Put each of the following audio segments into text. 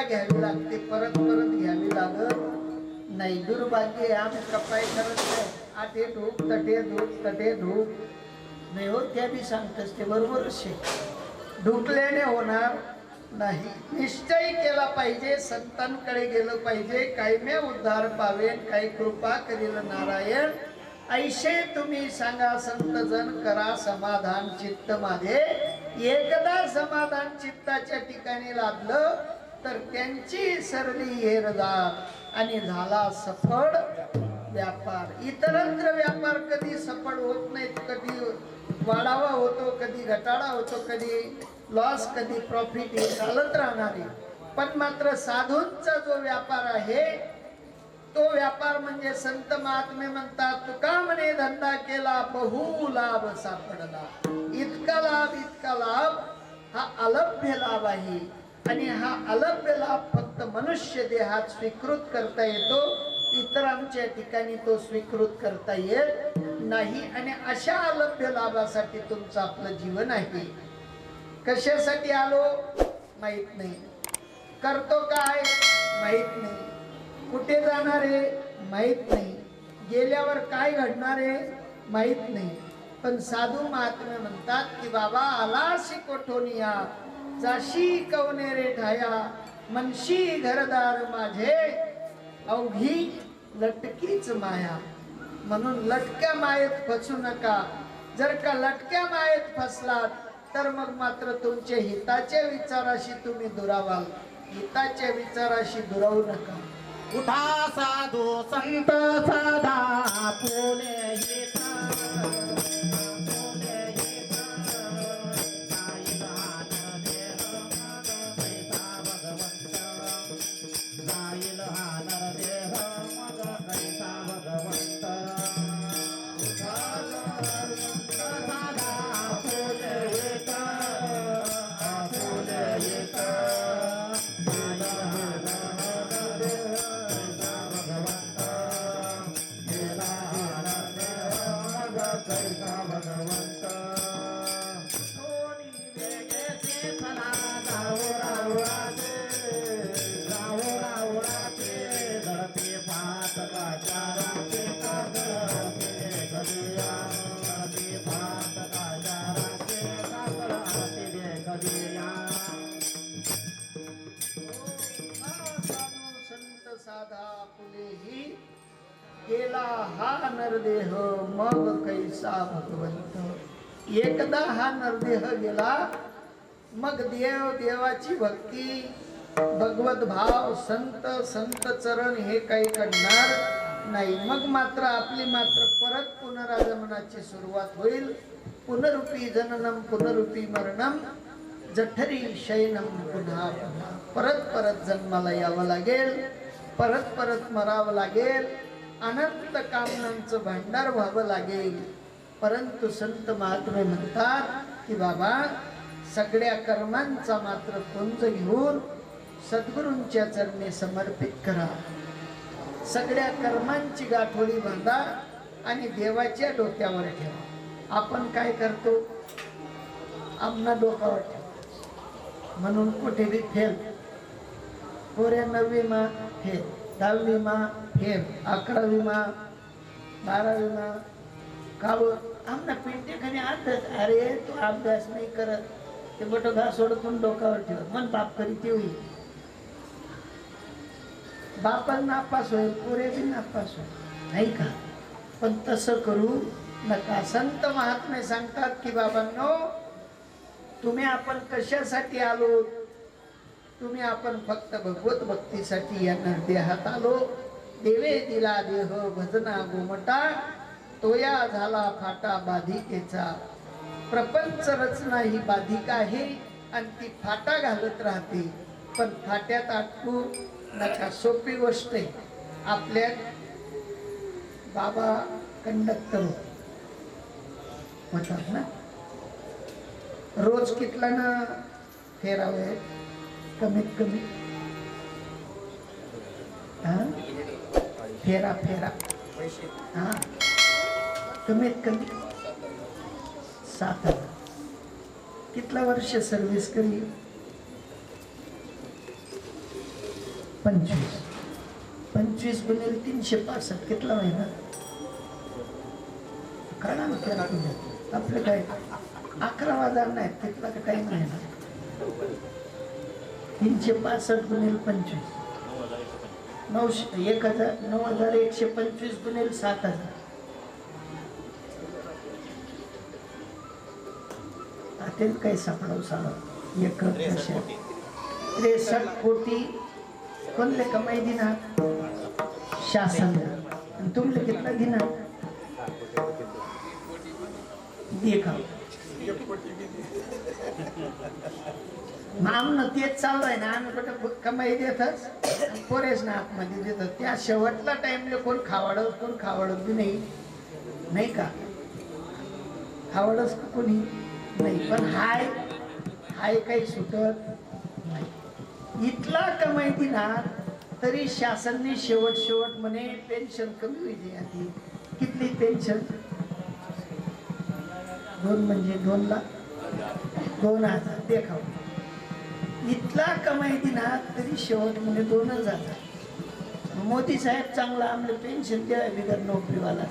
एकदा घ्यावी लागते. परत परत घ्यावी लागत नाही. दुर्भाग्य आम्ही करत नाही. आठे धूप तटे धूप तटे धूप. नाही हो त्या बी सांगतच ते बरोबरच आहे. ढुकल्याने होणार नाही. निश्चय केला पाहिजे संतांकडे गेलं पाहिजे. कायम्या उद्धार पावेन काही कृपा करील नारायण. ऐशे तुम्ही सांगा संतजन करा समाधान चित्त माझे एकदा समाधान चित्ताच्या ठिकाणी लादलं तर त्यांची सरली हेरदा आणि झाला सफळ व्यापार. इतरत्र व्यापार कधी सफळ होत नाहीत कधी वाढावा होतो कधी घटाडा होतो कधी लॉस कधी प्रॉफिट हे चालत राहणारे पण मात्र साधूंचा जो व्यापार आहे तो व्यापार म्हणजे संत महात्मे म्हणतात तुका म्हणे धंदा केला बहु लाभ सापडला. इतका लाभ इतका लाभ हा अलभ्य लाभ आहे. आणि हा अलभ्य लाभ फक्त मनुष्य देहात स्वीकृत करता येतो इतरांच्या ठिकाणी तो स्वीकृत करता येत नाही. आणि अशा अलभ्य लाभासाठी तुमचं आपलं जीवन आहे. कशासाठी आलो? माहीत नाही. करतो काय? माहीत नाही. कुठे जाणार आहे? माहीत नाही. गेल्यावर काय घडणार आहे? माहीत नाही. पण साधू महात्मे म्हणतात की बाबा आलाशी शिकोठोनिया जाशी कवनेरे ठाया मनशी घरदार माझे. अवघी लटकीच माया. म्हणून लटक्या मायेत फसू नका. जर का लटक्या मायेत फसलात तर मग मात्र तुमचे हिताच्या विचाराशी तुम्ही दुरावाल. हिताच्या विचाराशी दुरावू नका. उठा साधू संत साधा फुले येता. फुले संत साधा फुलेही केला हा नरदेह मग कैसा भगवंत एकदा हा नरदेह गेला मग देव देवाची भक्ती भगवत भाव संत संत चरण हे काही करणार नाही. मग मात्र आपली मात्र परत पुनरागमनाची सुरुवात होईल. पुनरुपी जननम पुनरुपी मरणम. जठरी शयनम पुन्हा पुन्हा. परत परत जन्माला यावं लागेल. परत परत मरावं लागेल. अनंत कामनांचं भांडार व्हावं लागेल. परंतु संत महात्मे म्हणतात की बाबा सगळ्या कर्मांचा मात्र पुंज घेऊन सद्गुरूंच्या चरणी समर्पित करा. सगळ्या कर्मांची गाठोडी बांधा आणि देवाच्या डोक्यावर ठेवा. आपण काय करतो? आमना डोक्यावर ठेवा. म्हणून कुठे बी फेल. पोरे नववी मा फेल दहावी मा फेल अकरावी मा बारावी मा काव आमना पिंटे खाली अभ्यास अरे तू अभ्यास नाही करत. ते बटो घास सोडतून डोक्यावर ठेव मन बाप करी ते होईल बापन नापास होईल पुरे बी नापास होईल. नाही का? पण तसं करू नका. संत महात्मे सांगतात की बाबांनो तुम्ही आपण कशासाठी आलो? तुम्ही आपण फक्त भगवत भक्तीसाठी या देहात आलो. देवे दिला देह भजना गोमटा तोया झाला फाटा बाधिकेचा. प्रपंच रचना ही बाधिका आहे आणि ती फाटा घालत राहते. पण फाट्यात अटकू नका. सोपी गोष्ट आहे. आपल्या बाबा कंडक्टर होतात ना? रोज कितला ना फेरावे. कमीत कमी. हा? फेरा फेरा. हा? कमीत कमी. सात हजार. कितला वर्ष सर्व्हिस करी? पंचवीस. पंचवीस गुणिले तीनशे पासष्ट. कितला महिना काढा ना त्याला आपलं काय? अकरा हजार नाही तिथला काही नाही ना. तीनशे पासष्ट गुणिले पंचवीस. नऊशे एक हजार नऊ हजार एकशे पंचवीस गुणिले सात हजार. आता काही सापडव साडव एक त्रेसष्ट कोटी कोणले कमाई दिना शासन. आणि तुमले कितना दिना देखा आमनं तेच चालू आहे ना आम्ही कुठं कमाई देतच. पोरेच ना आतमध्ये देतात त्या शेवटला टाइमले कोण खावाडत कोण खावाडत बी नाही. नाही का? खावाडच कोणी? नाही. पण हाय हाय काही सुटत नाही. इथला कमाई ना तरी शासनने शेवट शेवट म्हणे पेन्शन कमी होईल आधी कितली पेन्शन दोन म्हणजे दोन लाख दोन हजार देखाव इथला कमाई दिना तरी शेवट म्हणजे दोनच हजार. मोदी साहेब चांगला आम्हाला पेन्शन द्या बिगर नोकरीवाला.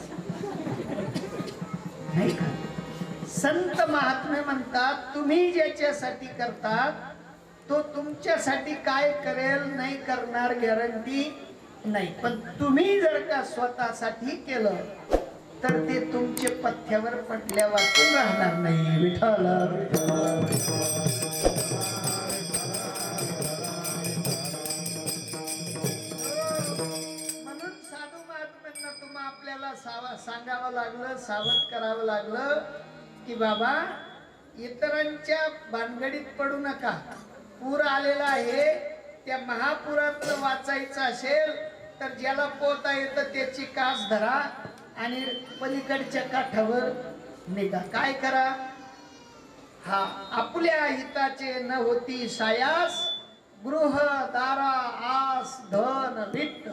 नाही का? संत महात्मे म्हणतात तुम्ही ज्याच्यासाठी करतात तो तुमच्यासाठी काय करेल नाही करणार गॅरंटी नाही. पण तुम्ही जर का स्वतःसाठी केलं तर ते तुमचे पथ्यावर पडल्या वाचून राहणार नाही विठ्ठल म्हणून साधू महात्म्यांना तुम्हा आपल्याला सावा सांगावं लागलं सावध करावं लागलं की बाबा इतरांच्या भानगडीत पडू नका. पूर आलेला आहे त्या महापुरातलं वाचायचं असेल तर ज्याला पोहता येतं त्याची कास धरा. आणि पलीकडच्या काठावर निघा काय करा? हा आपल्या हिताचे न होती सायास गृह दारा आस धन विट्ट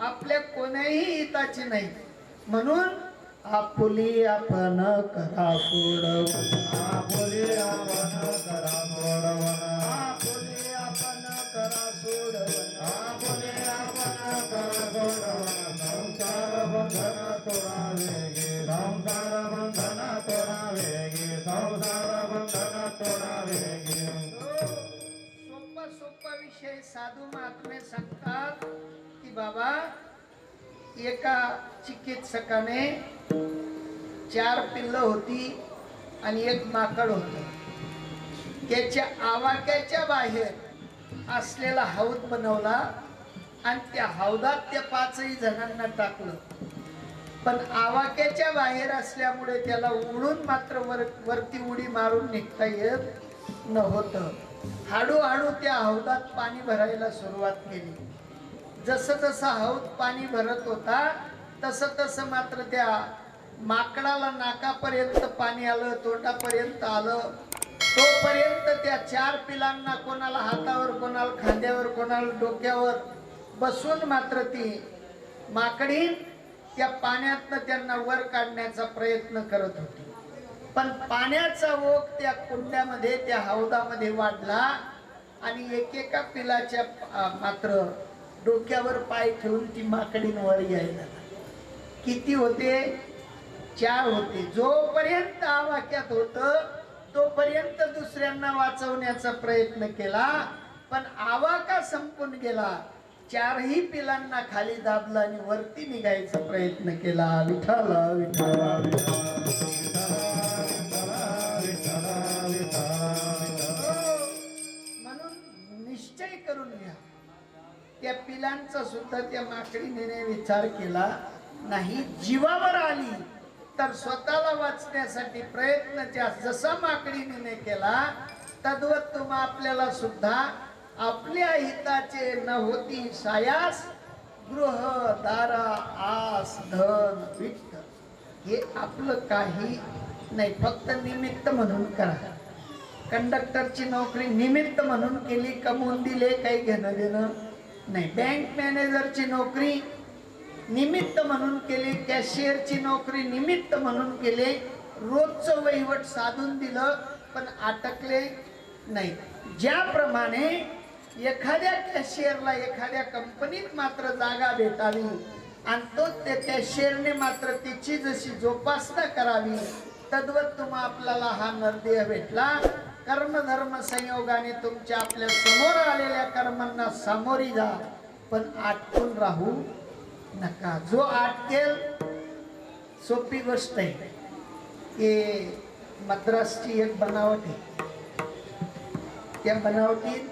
आपल्या कोण्याही हिताचे नाही. म्हणून आपुली आपण करा सोडव आपण करा सोडवण साधू महात्मे सांगतात की बाबा एका चिकित्सकाने चार पिल्ल होती आणि एक माकड होत. त्याच्या आवाक्याच्या बाहेर असलेला हौद बनवला आणि त्या हौदात त्या पाचही जणांना टाकलं. पण आवाक्याच्या बाहेर असल्यामुळे त्याला उडून मात्र वर वरती उडी मारून निघता येत नव्हतं. हळूहळू त्या हौदात पाणी भरायला सुरुवात केली. जसं जसं हौद पाणी भरत होता तसं तसं मात्र त्या माकडाला नाकापर्यंत पाणी आलं तोंडापर्यंत आलं. तोपर्यंत त्या चार पिलांना कोणाला हातावर कोणाला खांद्यावर कोणाला डोक्यावर बसून मात्र ती माकडी त्या पाण्यातनं त्यांना वर काढण्याचा प्रयत्न करत होती. पण पाण्याचा ओघ त्या कुंड्यामध्ये त्या हौदामध्ये वाढला आणि एकेका पिलाच्या मात्र डोक्यावर पाय ठेवून ती माकडींवर यायला किती होते? चार होते. जोपर्यंत आवाक्यात होत तोपर्यंत दुसऱ्यांना वाचवण्याचा प्रयत्न केला पण आवाका संपून गेला. चारही पिलांना खाली दाबला आणि वरती निघायचा प्रयत्न केला. विठाला विठाला विठाला त्या पिलांचा सुद्धा त्या माकडीने विचार केला. नाही जीवावर आली तर स्वतःला वाचण्यासाठी प्रयत्न जसा माकडीने केला तद्वत तुम्हा आपल्याला सुद्धा आपल्या हिताचे न होती सायास गृह दारा आस धन वित्त हे आपलं काही नाही फक्त निमित्त म्हणून करा. कंडक्टरची नोकरी निमित्त म्हणून केली कमवून दिले काही घेणं देणं नाही बँक मॅनेजरची नोकरी निमित्त म्हणून केली कॅशियरची नोकरी निमित्त म्हणून केले रोजचं वहिवट साधून दिलं पण अटकले नाही. ज्याप्रमाणे एखाद्या कॅशियरला एखाद्या कंपनीत मात्र जागा भेटावी आणि तो त्या कॅशियरने मात्र तिची जशी जोपासना करावी तद्वत तुम्हा आपल्याला हा नरदेह भेटला. कर्मधर्म संयोगाने तुमच्या आपल्यासमोर आलेल्या कर्मांना सामोरी जा पण आटकून राहू नका. जो आटकेल सोपी गोष्ट आहे. की मद्रासची एक बनावट आहे. त्या बनावटीत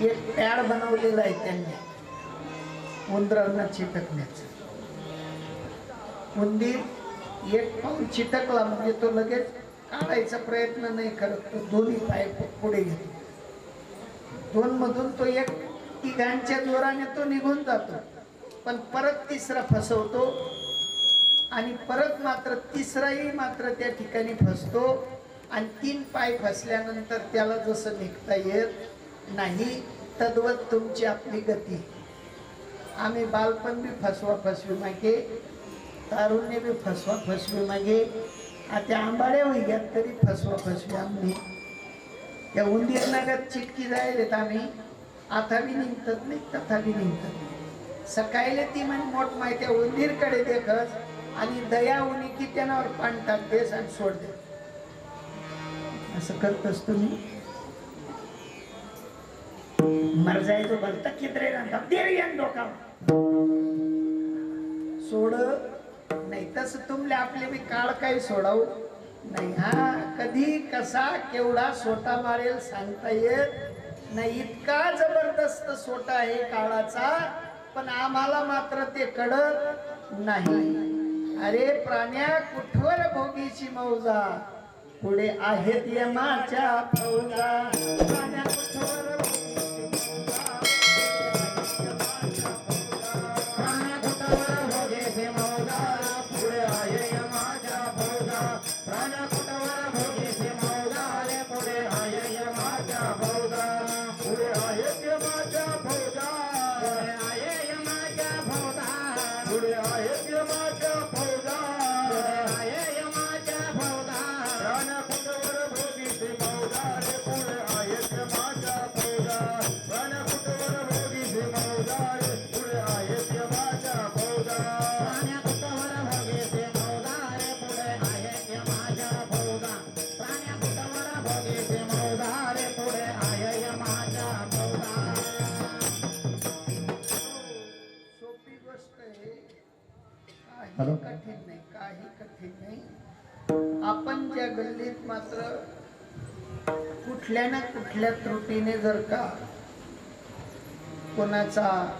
एक पॅड बनवलेला आहे त्यांनी. उंदरांना चिटकण्याचं. उंदीर एक पाऊल चिटकला म्हणजे तो लगेच काढायचा प्रयत्न नाही करत तो दोन्ही पाय पुढे घेतो. दोन मधून तो एक तिघांच्या जोराने तो निघून जातो. पण परत तिसरा फसवतो आणि परत मात्र तिसराही मात्र त्या ठिकाणी फसतो आणि तीन पाय फसल्यानंतर त्याला जसं निघता येत नाही तद्वत तुमची आपली गती. आम्ही बालपण बी फसवा फसवी मागे तारुण्य बी फसवा फसवी मागे आता आंबाड्या होई तरी फसवा फसवी आम्ही. या उंदीर नगत चिटकी जायलेत आम्ही. आता बी निघतात नाही तथा बी निघतात नाही. ती म्हण मोठ माहिती उंदीरकडे देखस आणि दया उनी की त्यानावर पाणी टाकतेस आणि सोड दे असं करतोस तुम्ही. मर जायचो भलता कितरे डोकावर. सोड. नाही तस तुमले आपले मी काळ काही सोडावू नाही. हा कधी कसा केवढा सोटा मारेल सांगता येत नाही. इतका जबरदस्त सोटा आहे काळाचा पण आम्हाला मात्र ते कळत नाही. अरे प्राण्या कुठवर भोगीची मौजा? पुढे आहेत यमाच्या फौजा प्राण्या कुठवर कुठल्या ना कुठल्या त्रुटीने जर का कोणाचा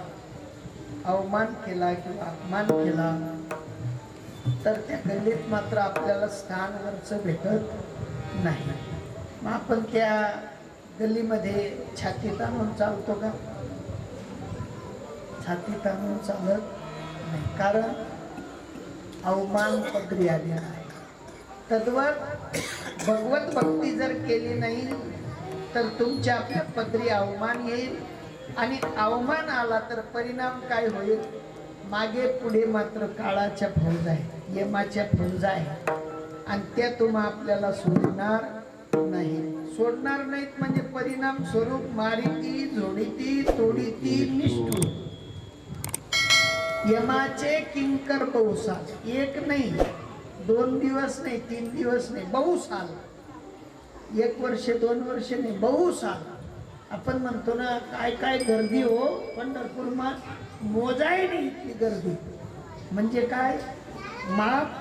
अवमान केला किंवा अपमान केला तर त्या गल्लीत मात्र आपल्याला स्थान स्थानवरच भेटत नाही. मग आपण त्या गल्लीमध्ये छाती ताणून चालतो का? छाती ताणून चालत नाही. कारण अवमान प्रक्रिया आलेला आहे. तद्वत भगवत भक्ती जर केली नाही तर तुमच्या आपल्या पदरी अवमान येईल. आणि अवमान आला तर परिणाम काय होईल? मागे पुढे मात्र काळाच्या फौजा आहे यमाच्या फौजा आहे. आणि त्या तुम्हा आपल्याला सोडणार नाही. सोडणार नाहीत म्हणजे परिणाम स्वरूप मारिती झोडीती तोडीती निष्ठूर. यमाचे किंकर बहुसाल एक नाही. दोन दिवस नाही तीन दिवस नाही बहुसाल एक वर्ष दोन वर्ष नाही बहुसाल आपण म्हणतो ना काय काय गर्दी हो पंढरपूरमा मोजाय नाही इतकी गर्दी. म्हणजे काय? माप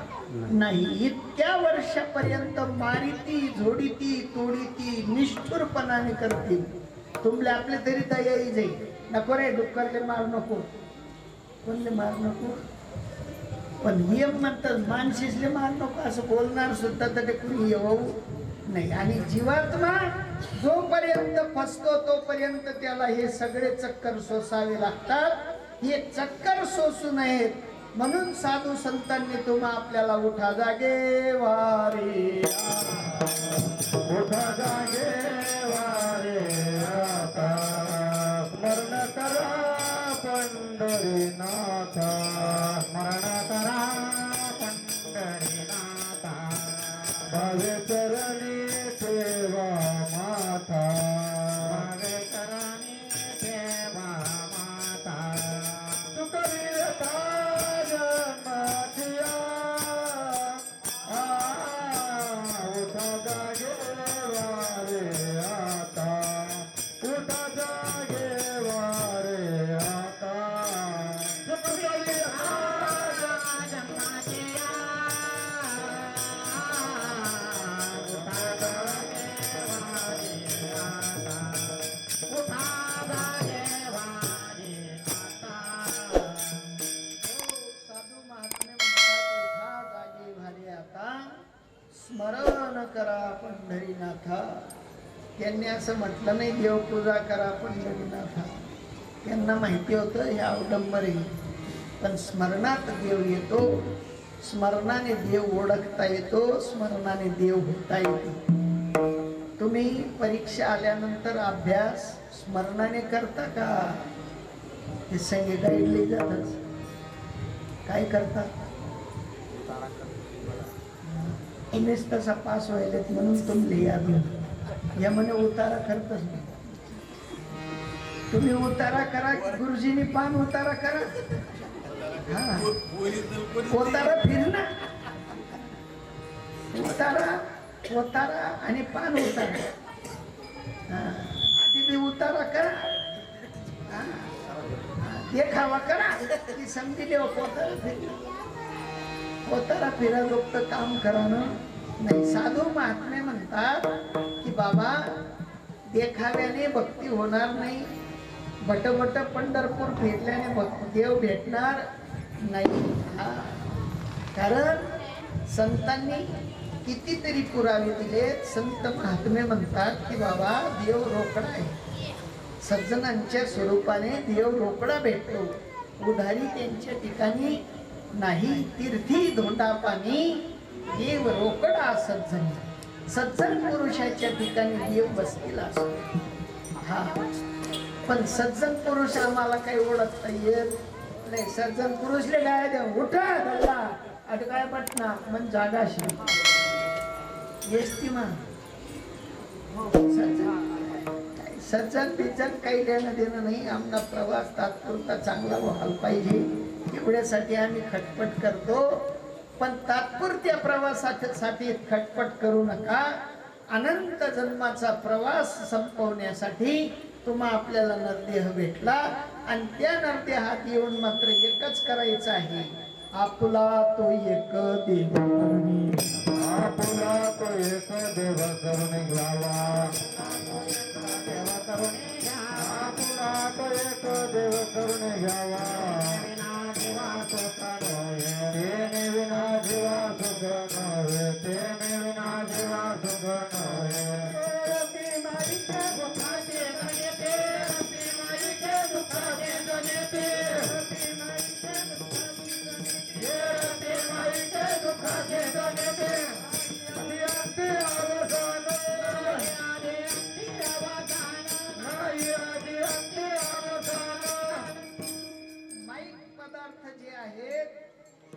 नाही. इतक्या वर्षापर्यंत मारिती झोडीती तोडीती निष्ठुरपणाने करतील तुमले आपले तरी तयारी जाईल. नको रे डुक्करले मार नको. कोणले मार नको? पण नियम म्हणतात मानशीसले मार नको असं बोलणार सुद्धा तर ते कुणी येऊ नाही. आणि जीवात्मा जोपर्यंत फसतो तोपर्यंत त्याला हे सगळे चक्कर सोसावे लागतात. हे चक्कर सोसू नयेत. म्हणून साधू संतांनी तुम्हा आपल्याला उठा जागे वारे. उठा जागे वारे. त्यांनी असं म्हटलं नाही देवपूजा करा पण लग्नात त्यांना माहिती होतं हे अवडंबर आहे. पण स्मरणात देव येतो स्मरणाने देव ओळखता येतो स्मरणाने देव होता येतो. तुम्ही परीक्षा आल्यानंतर अभ्यास स्मरणाने करता का? हे संगे गाईडले जातच. काय करता? तसा पास व्हायलेत म्हणून तुमले याद होतं. या म्हणे उतारा करतच नाही तुम्ही उतारा करा गुरुजींनी पान उतारा करा. हा. उतारा फिरणा उतारा उतारा आणि पान उतारा. हा. आधी उतारा करा. देखावा करा. की समजी देव पोतारा फिरणं पोतारा फिरा लोक काम करा नाही साधू महात्मे म्हणतात की बाबा देखाव्याने भक्ती होणार नाही. बटबट पंढरपूर फिरल्याने भक्ती देव भेटणार नाही. हा. कारण संतांनी कितीतरी पुरावे दिले. संत महात्मे म्हणतात की बाबा देव रोकडा आहे. सज्जनांच्या स्वरूपाने देव रोकडा भेटतो. उधारी त्यांच्या ठिकाणी नाही. तीर्थी धोंडा पाणी. देव रोकडा सज्जन. सज्जन पुरुषाच्या ठिकाणी देव बसलेला असतो. हा. पण सज्जन पुरुष आम्हाला काही ओळखता येत नाही सज्जन पुरुषले काय द्या उठा दल्ला अटकाय पटना मन जागाशी. येस ती मा सज्जन. सज्जन बिज्जन काही देणं देणं नाही. आमना प्रवास तात्पुरता चांगला व्हायला पाहिजे. एवढ्यासाठी आम्ही खटपट करतो. पण तात्पुरत्या प्रवासासाठी खटपट करू नका. अनंत जन्माचा प्रवास संपवण्यासाठी तुम्हा आपल्याला नरदेह भेटला. आणि त्या नरदेहात येऊन मात्र एकच करायचं आहे. आपला तो एक देव. आपुला तो एक देव करून घ्यावा आपुला तो एक देव करून घ्यावा that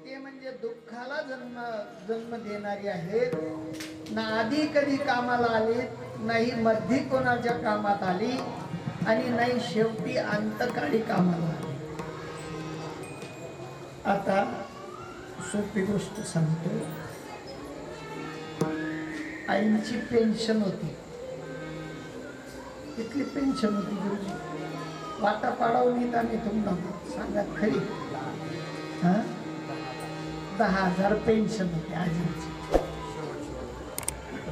ते म्हणजे दुःखाला जन्म जन्म देणारी आहेत. ना आधी कधी कामाला आले नाही मध्ये कोणाच्या कामात आली आणि नाही शेवटी अंतकाळी कामाला आली. आता सोपी गोष्ट सांगतो. आईची पेन्शन होती. तिथली पेन्शन होती गुरुजी. वाटा पाडावून येत आम्ही तुम्हाला सांगा खरी. हा? दहा हजार पेन्शन होते आजीची.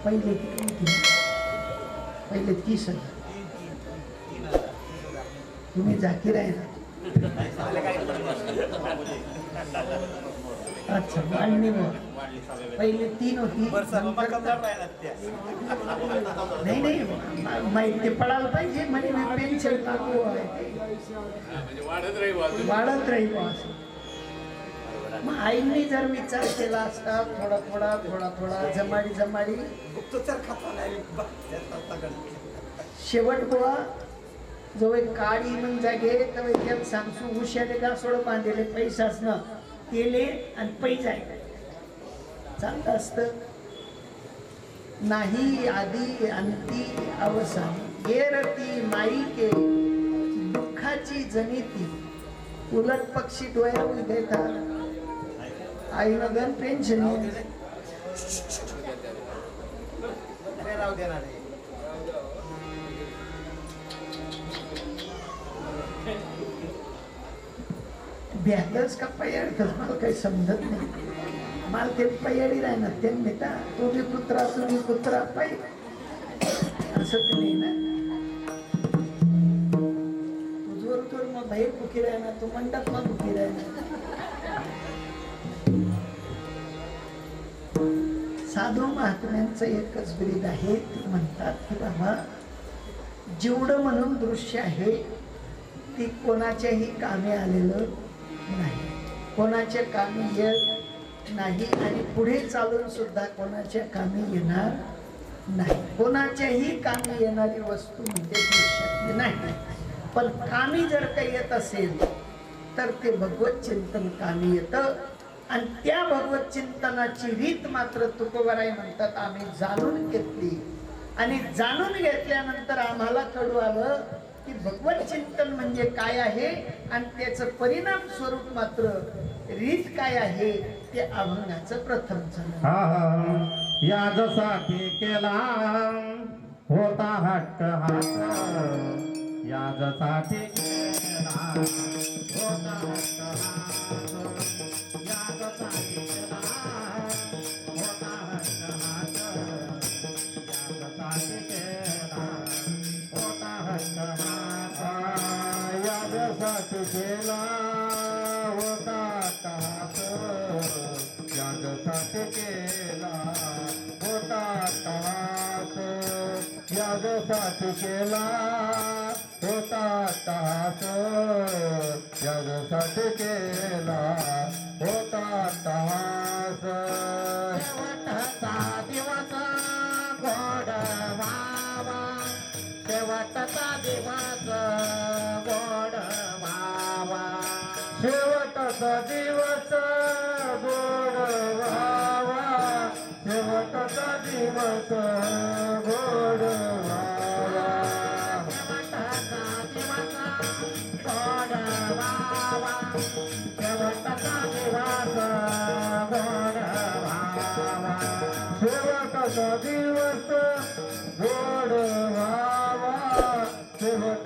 पहिले किती पहिले तीस हजार. तुम्ही जाकीर आहे ना? अच्छा वाढली मग पहिले तीन होती. नाही नाही मा- माहिती पडायला पाहिजे म्हणजे पेन्शन लागू आहे. वाढत राहील असं. मग आईंनी जर विचार केला असता थोडा थोडा थोडा थोडा जमाडी जमाडी. शेवट बुवा जो एक काळी मग जागे तर त्यात सांगसू उशाले का सोड बांधलेले पैसाच न केले आणि पैसा चांगलं असतं. नाही आधी अंती अवसान. येरती माईके दुःखाची जनिती. उलट पक्षी डोळ्यावर देतात. आईनं गण पेन्शन भ्यालच का पयाडतच मला काही समजत नाही. मला ते पयाडी राहणार ते नेता तो बी कुत्रा तुम्ही कुत्रा पाय असं ते नाही ना. तू जोर जोर मग बाहेर कुकी राहणार तू मंडप मग कुकी राहणार? साधू महात्म्यांचं एकच ब्रीद आहे ते म्हणतात की बाबा जेवढं म्हणून दृश्य आहे ती कोणाच्याही कामी आलेलं नाही. कोणाच्या कामी येत नाही आणि पुढे चालून सुद्धा कोणाच्या कामी येणार नाही. कोणाच्याही कामी येणारी वस्तू म्हणजे दृश्य नाही. पण कामी जर काही येत असेल तर ते भगवत चिंतन कामी येतं. आणि त्या भगवत चिंतनाची रीत मात्र तुकोबराई म्हणतात आम्ही जाणून घेतली. आणि जाणून घेतल्यानंतर आम्हाला कळू आलं की भगवत चिंतन म्हणजे काय आहे आणि त्याचं परिणाम स्वरूप मात्र रीत काय आहे ते अभंगाचं प्रथम झालं हा याजसाठी केला होता हट्ट हात. याजसाठी केला होता हट्ट याजसाठी केला होता तास याजसाठी केला होता तास शेवटचा दिवस गोड व्हावा. शेवटचा दिवस गोड व्हावा. शेवटचा दिवस गोड व्हावा. शेवटचा दिवस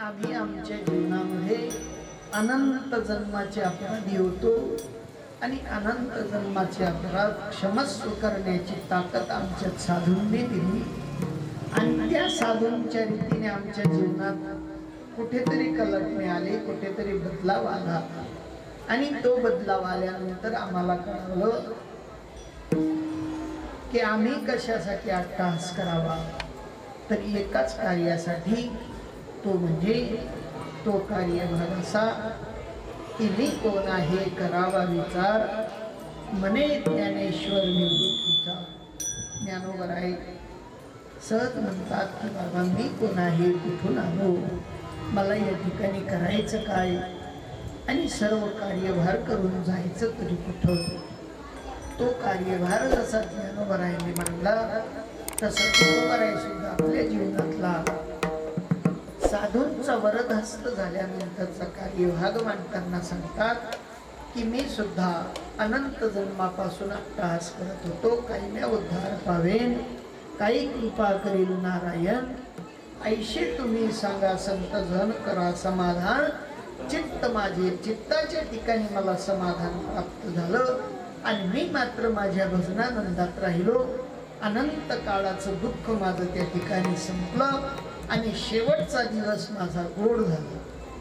आम्ही आमच्या जीवनामध्ये अनंत जन्माचे अपराधी होतो आणि अनंत जन्माचे अपराध क्षमस्व करण्याची ताकद आमच्या साधूंनी दिली. आणि त्या साधूंच्या रीतीने आमच्या जीवनात कुठेतरी कलटणे आले कुठेतरी बदलाव आला. आणि तो बदलाव आल्यानंतर आम्हाला कळालं की आम्ही कशासाठी अट्टहास करावा? तर एकाच कार्यासाठी तो म्हणजे तो कार्यभाग असा की कोण आहे करावा विचार? मने ज्ञानेश्वर निवृत्तीचा. ज्ञानोबर आहे. सहज म्हणतात की बाबा मी कोण आहे? कुठून आलो मला या ठिकाणी करायचं काय? आणि सर्व कार्यभार करून जायचं तरी कुठं? तो कार्यभार जसा ज्ञानोवरायने मांडला तसा तुकोबराय सुद्धा आपल्या जीवनातला. साधूंचा वरदहस्त झाल्यानंतरचा कार्यभाग मांडताना सांगतात की मी सुद्धा अनंत जन्मापासून अट्टहास करत होतो. काही म्या उद्धार पावेन काही कृपा करील नारायण. ऐशी तुम्ही सांगा संत जन करा समाधान. चित्त माझे चित्ताच्या ठिकाणी मला समाधान प्राप्त झालं आणि मी मात्र माझ्या भजनानंदात राहिलो. अनंत काळाचं दुःख माझं त्या ठिकाणी संपलं. आणि शेवटचा दिवस माझा गोड झाला.